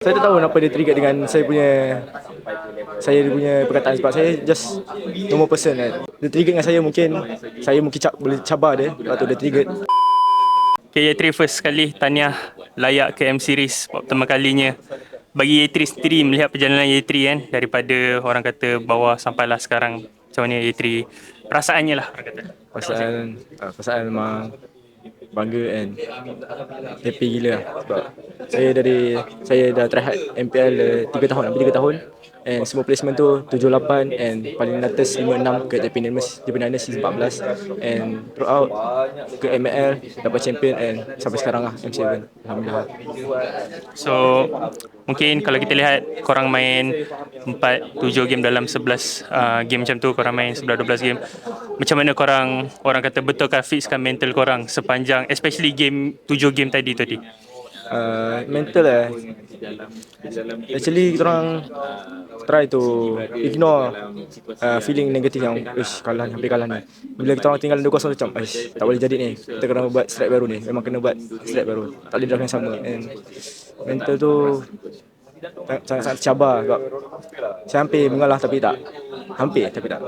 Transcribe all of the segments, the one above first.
Saya tak tahu kenapa dia trigger dengan saya punya saya punya perkataan sebab saya just normal person kan. Dia trigger dengan saya mungkin saya mungkin cap, boleh cabar dia lepas tu dia trigger. Okay, Yatri first sekali tahniah layak ke M Series buat pertama kalinya. Bagi Yatri sendiri melihat perjalanan Yatri kan daripada orang kata bawah sampailah sekarang. Macam mana Yatri perasaannya lah orang kata. Perasaan uh, perasaan memang bangga and happy gila lah sebab saya dari saya dah try hard MPL uh, 3 tahun hampir 3 tahun. And semua placement tu 7 8 and paling atas 5 6 ke Japan Dynamos Japan Dynamos season 14 and throughout ke ML dapat champion and sampai sekarang lah M7 alhamdulillah. So mungkin kalau kita lihat korang main 4 7 game dalam 11 uh, game macam tu korang main 11 12 game. Macam mana korang orang kata betulkah fixkan mental korang sepanjang especially game 7 game tadi tadi. uh, mental eh. Actually kita orang try to ignore uh, feeling negatif yang ish kalah ni, hampir kalah ni. Bila kita orang tinggal 2-0 macam ish tak boleh jadi ni. Kita kena buat strike baru ni. Memang kena buat strike baru. Tak boleh draft yang sama. And mental tu sangat-sangat cabar sebab saya hampir mengalah tapi tak. Hampir tapi tak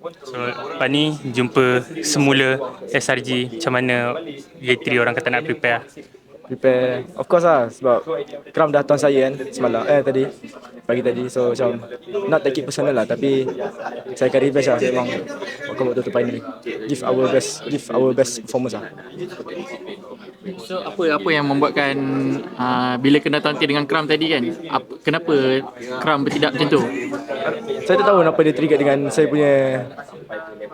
So lepas ni jumpa semula SRG macam mana Yatri orang kata nak prepare. Prepare of course lah sebab Kram dah tuan saya kan semalam eh tadi pagi tadi so macam not take it personal lah tapi saya akan revenge lah memang akan buat betul final give our best give our best performance lah So apa apa yang membuatkan uh, bila kena taunting dengan Kram tadi kan? Apa, kenapa Kram bertindak macam tu? saya tak tahu kenapa dia trigger dengan saya punya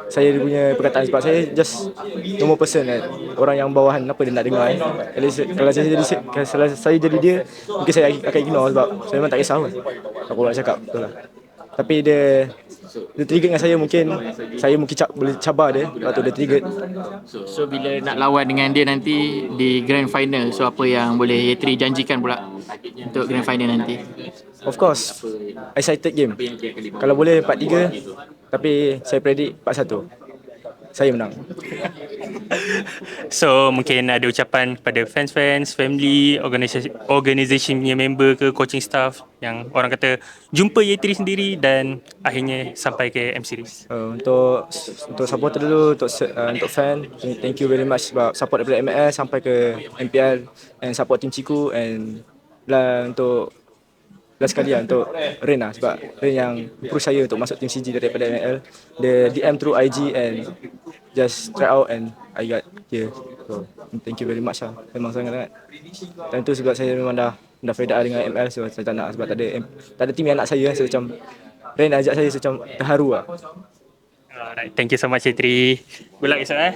saya punya perkataan sebab saya just normal person kan orang yang bawahan kenapa dia nak dengar kan At least, kalau saya jadi kalau saya jadi dia mungkin saya akan ignore sebab saya memang tak kisah pun. Aku nak cakap betul lah. Tapi dia dia trigger dengan saya mungkin saya mungkin cap, boleh cabar dia lepas tu dia trigger. So bila nak lawan dengan dia nanti di grand final, so apa yang boleh Yetri janjikan pula untuk grand final nanti? of course excited game. Kalau boleh 4-3 tapi saya predict 4-1 saya menang So mungkin ada ucapan kepada fans-fans, family, organisasi organisation punya member ke coaching staff yang orang kata jumpa Yatri sendiri dan akhirnya sampai ke M Series. Uh, untuk untuk supporter dulu untuk uh, untuk fan thank you very much sebab support daripada ML sampai ke MPL and support tim Ciku and lah untuk last sekali lah untuk Rain lah sebab Rain yang push saya untuk masuk tim CG daripada ML dia DM through IG and just try out and I got here. So thank you very much lah. Memang sangat-sangat. Dan itu sebab saya memang dah dah fed up dengan ML so saya tak nak sebab tak ada tak ada tim yang nak saya so macam Rain ajak saya so, macam terharu lah. Alright, thank you so much Yatri. Good luck esok eh.